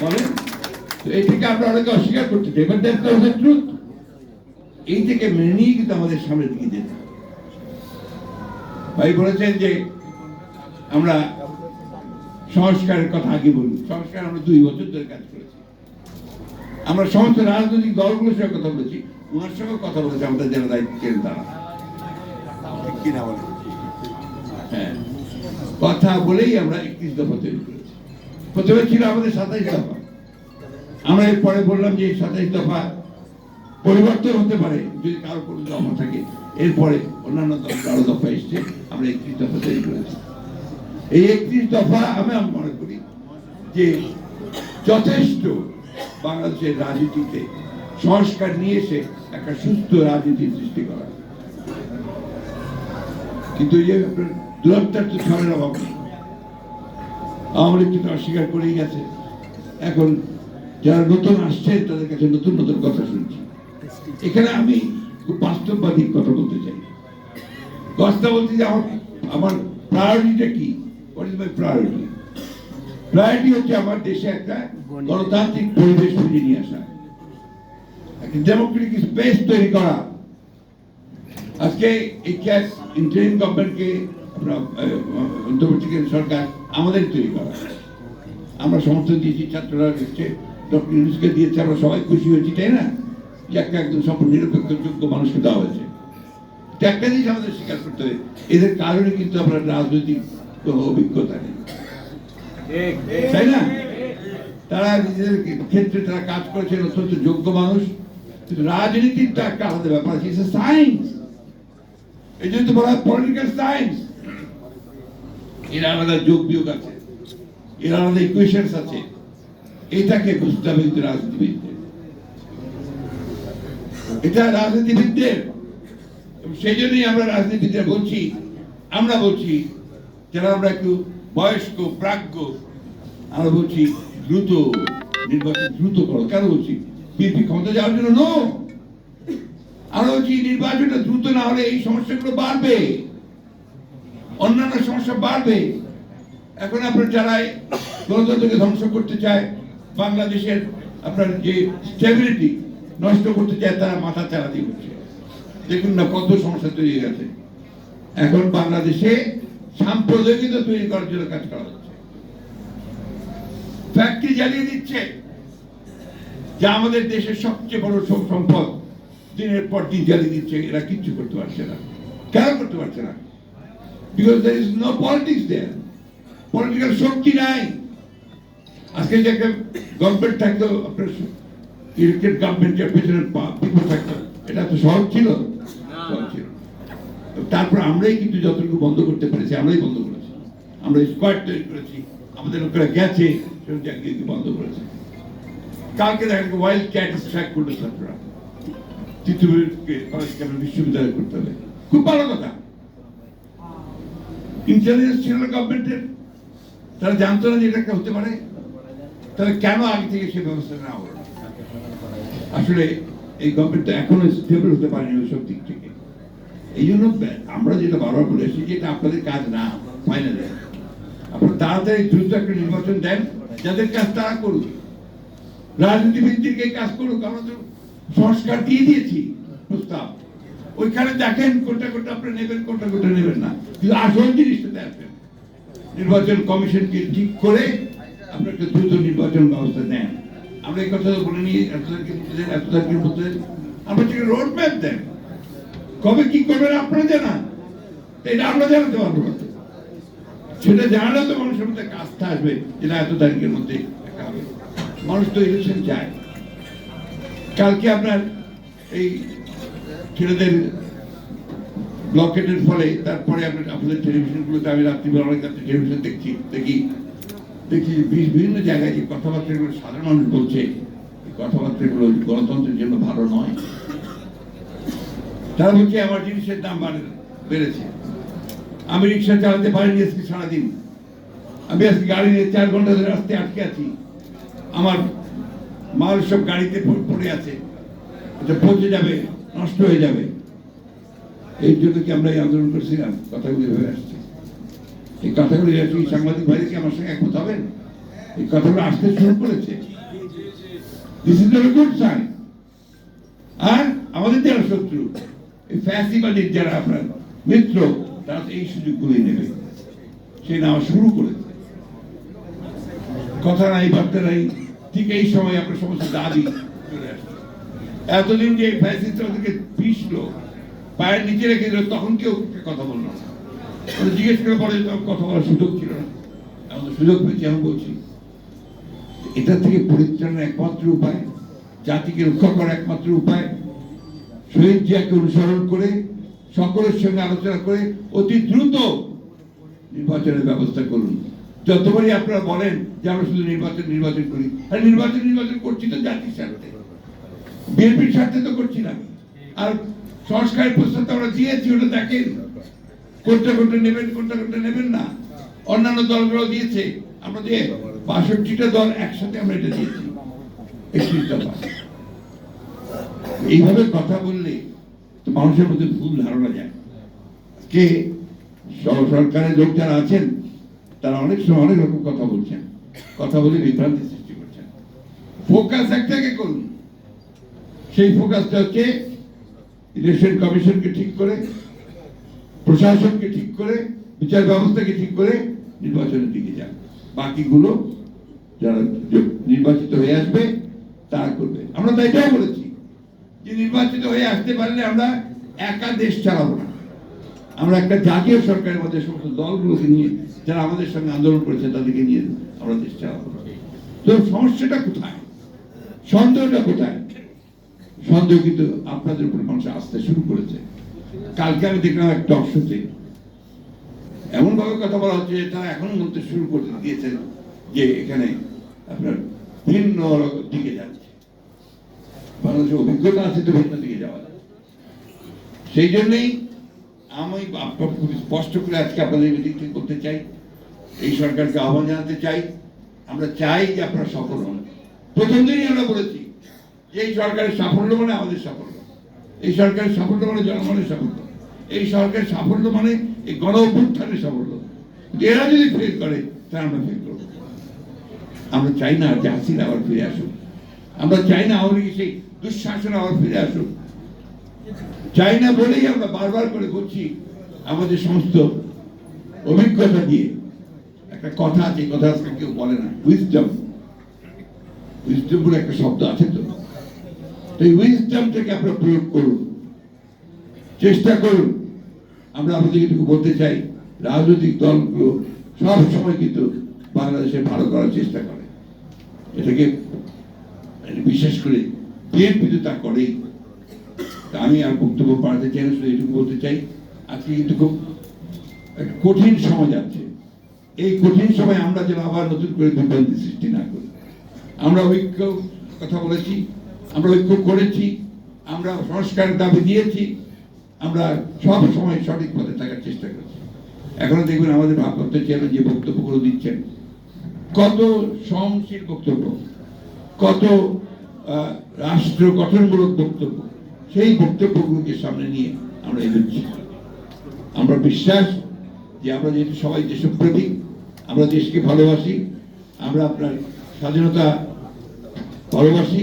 বলেন? তো এই থেকে আমরা অনেকে অস্বীকার করতে চাই বাট দ্যাটস দ্য ট্রুথ এই থেকে মেনে নিয়ে কিন্তু আমাদের সামনের দিকে যেতে ভাই বলেছেন যে আমরা সংস্কারের কথা আগে বলি। সংস্কার আমরা দুই বছর ধরে কাজ করেছি। আমরা সমস্ত রাজনৈতিক দলগুলোর সঙ্গে কথা বলেছি। ওনার সঙ্গে কথা বলেছি আমাদের যারা দায়িত্ব ছিলেন তারা কিনা বলে হ্যাঁ। কথা বলেই আমরা একত্রিশ দফা তৈরি করেছি। প্রথমে ছিল আমাদের সাতাইশ দফা। আমরা এরপরে বললাম যে সাতাইশ দফা পরিবর্তন হতে পারে যদি কারও কোনো দফা থাকে। এরপরে অন্যান্য আরও দফা এসছে, আমরা একত্রিশ দফা তৈরি করেছি। এই একত্রিশ দফা আমি মনে করি যে যথেষ্ট বাংলাদেশের রাজনীতিতে সংস্কার নিয়ে এসে একটা সুস্থ রাজনীতি সৃষ্টি করা। কিন্তু এই আপনার তো ছড়ের অভাব নেই। আওয়ামী লীগ কিন্তু অস্বীকার করেই গেছে। এখন যারা নতুন আসছে, তাদের কাছে নতুন নতুন কথা শুনছি। এখানে আমি খুব বাস্তববাদী কথা বলতে চাই। কথা বলতে যে আমার আমার প্রায়োরিটিটা কি? What is my priority priority হচ্ছে আমার দেশে একটা গণতান্ত্রিক পরিবেশ ফিরিয়ে নিয়ে আসা। একটা ডেমোক্রেটিক স্পেস তৈরি করা। আজকে এই ক্যাশ ইন্টারিম গভর্নমেন্টকে অন্তর্বর্তীকালীন সরকার আমাদের তৈরি করা আমরা সমর্থন দিয়েছি, ছাত্ররা হচ্ছে ডক্টর ইউনুসকে দিয়েছে, আমরা সবাই খুশি হয়েছি, তাই না? যে একটা একদম সম্পূর্ণ নিরপেক্ষ যোগ্য মানুষকে দেওয়া হয়েছে। একটা জিনিস আমাদের স্বীকার করতে হবে, এদের কারণে কিন্তু আমরা রাজনৈতিক কোনো অভিজ্ঞতা নেই। তাই না? তারা নিজেদের ক্ষেত্রে তারা কাজ করেছেন, অত্যন্ত যোগ্য মানুষ। কিন্তু রাজনীতির তো একটা আলাদা ব্যাপার আছে সায়েন্স এই জন্য তো বলা হয় পলিটিক্যাল সায়েন্স এর আলাদা যোগ বিয়োগ আছে। এর আলাদা ইকুয়েশনস আছে। এটাকে বুঝতে হবে কিন্তু রাজনীতিবিদদের। এটা রাজনীতিবিদদের। সেই জন্যই আমরা বলছি আমরা বলছি, যারা আমরা একটু বয়স্ক, প্রাজ্ঞ, আমরা বলছি দ্রুত নির্বাচন দ্রুত করো। কেন বলছি? বিএনপি ক্ষমতা যাওয়ার জন্য নো আমরা বলছি নির্বাচনটা দ্রুত না হলে এই সমস্যাগুলো বাড়বে। অন্যান্য সমস্যা বাড়বে। এখন আপনার যারা গণতন্ত্রকে ধ্বংস করতে চায়, বাংলাদেশের আপনার যে স্টেবিলিটি নষ্ট করতে চায়, তারা মাথা চারা দিয়ে হচ্ছে দেখুন না কত সমস্যা তৈরি গেছে। এখন বাংলাদেশে সাম্প্রদায়িকতা তৈরি করার জন্য কাজ করা হচ্ছে। ফ্যাক্টরি জ্বালিয়ে দিচ্ছে। যা আমাদের দেশের সবচেয়ে বড় সব সম্পদ, দিনের পর দিন জ্বালিয়ে দিচ্ছে। এরা কিচ্ছু করতে পারছে না। কেন করতে পারছে না? Because there is no politics there political শক্তি নাই। আজকে যে একটা গভর্নমেন্ট থাকতো আপনার ইলেক্টেড গভর্নমেন্টের পেছনে পিপল থাকতো এটা তো সহজ ছিল। সহজ ছিল। তারপর আমরাই কিন্তু যতটুকু বন্ধ করতে পেরেছি আমরাই বন্ধ করেছি। আমরা স্কোয়াড তৈরি করেছি আমাদের লোকেরা গেছে সেরকম গিয়ে বন্ধ করেছে। কালকে দেখা গেল ওয়াইল্ড ক্যাট স্ট্রাইক করল ছাত্ররা। ক্যাম্পের বিশ্ববিদ্যালয় করতে হবে। খুব ভালো কথা। ইন্টেলিজেন্স ছিল না গভর্নমেন্টের তারা জানতো না যে এটা হতে পারে। তাহলে কেন আগে থেকে সে ব্যবস্থা নেওয়া হলো? আসলে এই গভর্নমেন্ট এখনও স্টেবল হতে পারেনি ওইসব দিক থেকে। এই জন্য আমরা যেটা বারবার বলে এসেছি যে এটা আপনাদের কাজ না ফাইনালে আপনারা তাড়াতাড়ি দ্রুত একটা নির্বাচন দেন, যাদের কাজ তারা করুক। রাজনীতিবিদদেরকে কাজ করুক। আমরা তো সংস্কার দিয়ে দিয়েছি প্রস্তাব। ওইখানে দেখেন কোনটা কোনটা আপনি নেবেন, কোনটা কোনটা নেবেন না। কিন্তু আসল জিনিসটা দেখবেন নির্বাচন কমিশনকে ঠিক করে আপনি একটা দ্রুত নির্বাচন ব্যবস্থা দেন আমরা এই কথা বলে নিয়ে এত মধ্যে দেন এত মধ্যে দেন আমরা সেটা রোড ম্যাপ দেন, কবে কি করবেন আপনারা জানান। এটা আমরা জানাতে পারব না। সেটা জানালে তো মানুষের মধ্যে আস্থা আসবে, যেটা এত তারিখের মধ্যে মানুষ তো ইলেকশন চায়। কালকে আপনার এই ছেলেদের ব্লকেটের ফলে তারপরে আপনাদের টেলিভিশনগুলোতে আমি রাত্রিবেলা অনেক রাত্রে টেলিভিশন দেখছি, দেখি দেখি যে বিভিন্ন জায়গায় যে কথাবার্তাগুলো সাধারণ মানুষ বলছে কথাবার্তাগুলো গণতন্ত্রের জন্য ভালো নয়। তারা বলছে আমার জিনিসের দাম বাড়ে- বেড়েছে। আমি রিক্সা চালাতে পারিনি আজকে সারাদিন। আমি আজকে গাড়ি নিয়ে চার ঘণ্টা ধরে রাস্তায় আটকে আছি। আমার মাল সব গাড়িতে পড়ে আছে। এটা পচে যাবে, নষ্ট হয়ে যাবে। এই জন্য কি আমরা এই আন্দোলন করছিলাম? কথাগুলি হয়ে আসছে। এই কথাগুলি কি সাংবাদিক ভাই কি আমার সঙ্গে একমত হবেন? এই কথাগুলো আসতে শুরু করেছে। দিস ইজ গুড সাইন আর আমাদের যারা শত্রু, এই ফ্যাসিবাদীর যারা আপনার মিত্র, তারা এই সুযোগগুলি নেবে। সে নেওয়া শুরু করেছে। কথা নাই, বার্তা নাই, ঠিক এই সময় আপনার সমস্ত দাবি চলে আসছে। এতদিন যে ফ্যাসিস্ট ওদেরকে পিসলো পায়ের নিচে রেখে দিল, তখন কেউ কথা বলল না। জিজ্ঞেস করে পরে কথা বলার সুযোগ ছিল না। এখন সুযোগ পেয়েছি, আমি বলছি, এটা থেকে পরিত্রাণের একমাত্র উপায়, জাতিকে রক্ষা করার একমাত্র উপায় শহীদ জিয়াকে অনুসরণ করে, সকলের সঙ্গে আলোচনা করে, অতি দ্রুত নির্বাচনের ব্যবস্থা করুন। যতবারই আপনারা বলেন যে আমরা শুধু নির্বাচন নির্বাচন করি, আর নির্বাচন নির্বাচন করছি তো জাতির স্বার্থে। বিএনপির স্বার্থে তো করছি না। আর সংস্কারের প্রস্তাব তো আমরা দিয়েছি, ওটা দেখেন। কোনটা কোনটা নেবেন, কোনটা কোনটা নেবেন না। অন্যান্য দলগুলো দিয়েছে। আমরা দিয়ে বাষট্টিটা দল একসাথে আমরা এটা দিয়েছি। এইভাবে কথা বললে তো মানুষের মধ্যে ভুল ধারণা যায়। কে সর- সরকারের লোক যারা আছেন, তারা অনেক সময় অনেক রকম কথা বলছেন। কথা বলে বিভ্রান্তি সৃষ্টি করছেন। ফোকাস একটাকে করুন। সেই ফোকাসটা হচ্ছে ইলেকশন কমিশনকে ঠিক করে, প্রশাসনকে ঠিক করে, বিচার ব্যবস্থাকে ঠিক করে নির্বাচনের দিকে যান। বাকিগুলো যারা নির্বাচিত হয়ে আসবে, তারা করবে। আমরা তো এটাও বলেছি যে নির্বাচিত হয়ে আসতে পারলে আমরা একা দেশ চালাবো না। আমরা একটা জাতীয় সরকারের মধ্যে সমস্ত দলগুলোকে নিয়ে যারা আমাদের সঙ্গে আন্দোলন করেছে, তাদেরকে নিয়ে আমরা দেশ চালাবো তো সমস্যাটা কোথায়? সন্দেহটা কোথায়? সন্দেহ কিন্তু আপনাদের উপর মানুষ আসতে শুরু করেছে। কালকে আমি দেখলাম এক টক শোতে এমন ভাবে কথা বলা হচ্ছে তারা এখনও বলতে শুরু করে দিয়েছেন যে এখানে আপনার ভিন্ন দিকে যাচ্ছে। বাংলাদেশের অভিজ্ঞতা আছে তো ভিন্ন দিকে যাওয়া সেই জন্যই আমি আপনার খুব স্পষ্ট করে আজকে আপনাদের মিটিংটি করতে চাই। এই সরকারকে আহ্বান জানাতে চাই। আমরা চাই যে আপনারা সফল হন। প্রথম দিনই আমরা বলেছি এই সরকারের সাফল্য মানে আমাদের সাফল্য। এই সরকারের সাফল্য মানে জনগণের সাফল্য। এই সরকারের সাফল্য মানে এই গণ অভ্যুত্থানের সাফল্য। এরা যদি ফেল করে, তাহলে আমরা ফেল করব। আমরা চাই না যে হাসিনা আবার ফিরে আসুক। আমরা চাই না আওয়ামী লীগের সেই দুঃশাসন আবার ফিরে আসুক। চাই না বলেই আমরা বারবার করে বলছি, আমাদের সমস্ত অভিজ্ঞতা দিয়ে। একটা কথা আছে কথা কেউ বলে না। উইজডম উইজডম বলে একটা শব্দ আছে তো। তো এই উইজডমটাকে আপনারা প্রয়োগ করুন। চেষ্টা করুন। আমরা আপনাদের এটুকু বলতে চাই, রাজনৈতিক দলগুলো সব সময় কিন্তু বাংলাদেশে ভালো করার চেষ্টা করে। এটাকে মানে বিশেষ করে বিএনপি তো তা করেই। তা আমি আর বক্তব্য পাঠাতে চাই না, শুধু এটুকু বলতে চাই, আজকে কিন্তু খুব একটা কঠিন সময় যাচ্ছে। এই কঠিন সময় আমরা যেন আবার নতুন করে বিভ্রান্তি সৃষ্টি না করি। আমরা ঐক্য কথা বলেছি আমরা ঐক্য করেছি, আমরা সংস্কারের দাবি দিয়েছি, আমরা সব সময় সঠিক পথে থাকার চেষ্টা করছি। এখনও দেখবেন আমাদের ভারপ্রাপ্ত চেয়ারম্যান যে বক্তব্যগুলো দিচ্ছেন, কত সহনশীল বক্তব্য, কত রাষ্ট্র গঠনমূলক বক্তব্য, সেই বক্তব্যগুলোকে সামনে নিয়ে আমরা এগোচ্ছি। আমরা বিশ্বাস যে আমরা যেহেতু সবাই দেশপ্রেমী, আমরা দেশকে ভালোবাসি, আমরা আপনার স্বাধীনতা ভালোবাসি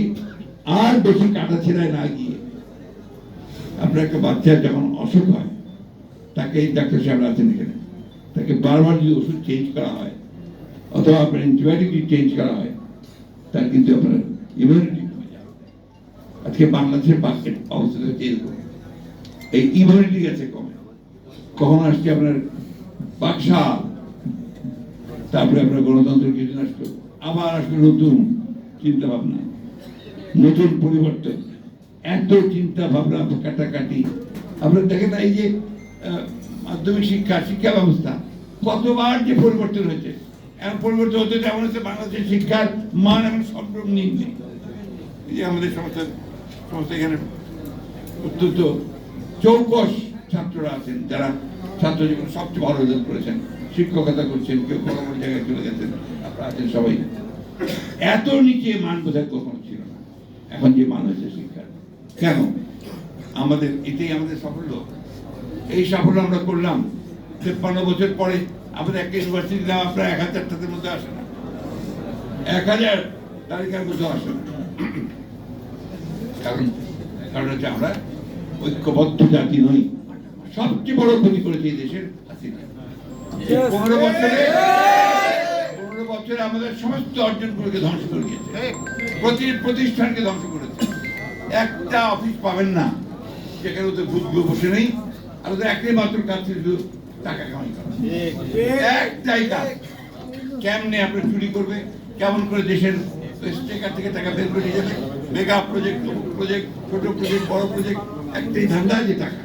আর বেশি কাটা ছেড়ায় না গিয়ে আপনার একটা বাচ্চার যখন অসুখ হয়, তাকে ডাক্তার সাহেব আছেন এখানে। তাকে বারবার যদি ওষুধ চেঞ্জ করা হয়, অথবা আপনার অ্যান্টিবায়োটিক যদি চেঞ্জ করা হয়, তার কিন্তু আপনার ইমিউনিটি কমে যাবে। আজকে বাংলাদেশের বাস্কেট অবস্থা চেঞ্জ এরকম এই ইমিউনিটি গেছে কমে। কখন আসছে আপনার বাকশাল? তারপরে আপনার গণতন্ত্র কিছুদিন আসলো। আবার আসলো নতুন চিন্তা ভাবনা নতুন পরিবর্তন। এত চিন্তা ভাবনা কাটাকাটি। আপনার দেখেন এই যে মাধ্যমিক শিক্ষা শিক্ষা ব্যবস্থা কতবার যে পরিবর্তন হয়েছে। এখন পরিবর্তন হতে যেমন হচ্ছে বাংলাদেশের শিক্ষার মান এখন সম্ভ্রম নিম্নে। এই যে আমাদের সমস্ত সমস্ত এখানে অত্যন্ত চৌকস ছাত্ররা আছেন, যারা ছাত্র জীবনে সবচেয়ে ভালো রেজাল্ট করেছেন। শিক্ষকতা করছেন, কেউ বড় জায়গায় চলে গেছেন, আপনারা আছেন সবাই। এত নিচে মান বোধহয় কখনো ছিল না। এখন যে মান হয়েছে শিক্ষার কেন? আমাদের, এটাই আমাদের সাফল্য। এই সাফল্য আমরা করলাম তেপ্পান্ন বছর পরে। আমাদের একটা ইউনিভার্সিটি দাম আপনার এক হাজার টাকার মধ্যে আসে না। এক হাজার তালিকার মধ্যে আসে না। কারণ কারণ হচ্ছে আমরা ঐক্যবদ্ধ জাতি নই। সবচেয়ে বড় ক্ষতি করেছে এই দেশের হাসিনা পনেরো বছরে বছরে আমাদের সমস্ত অর্জনগুলোকে ধ্বংস করে দিয়েছে। প্রতি প্রতিষ্ঠানকে ধ্বংস করেছে একটা অফিস পাবেন না যেখানে ওদের ভূতগুলো বসে নেই আর ওদের একটাই মাত্র কাজ ছিল শুধু টাকা কামাই করা। একটাই কাজ। কেমনে আপনি চুরি করবে কেমন করে দেশের স্টেকার থেকে টাকা বের করে নিয়ে যাবে? মেগা প্রজেক্ট প্রজেক্ট ছোট প্রজেক্ট বড় প্রজেক্ট একটাই ধান্দা যে টাকা।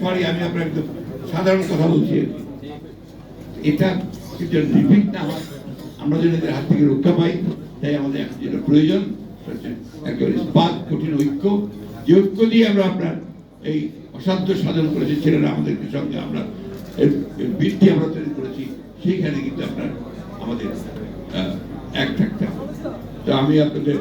সরি আমি আপনার একদম সাধারণ কথা বলছি। এটা যেন রিপিট না হয়। আমরা এদের হাত থেকে রক্ষা পাই, তাই আমাদের যেটা প্রয়োজন একেবারে ইস্পাত কঠিন ঐক্য। যে ঐক্য দিয়ে আমরা আপনার এই অসাধ্য সাধন করেছি ছেলেরা আমাদের সঙ্গে আমরা বৃদ্ধি আমরা তৈরি করেছি, সেইখানে কিন্তু আপনার আমাদের এক থাকতে হবে। তো আমি আপনাদের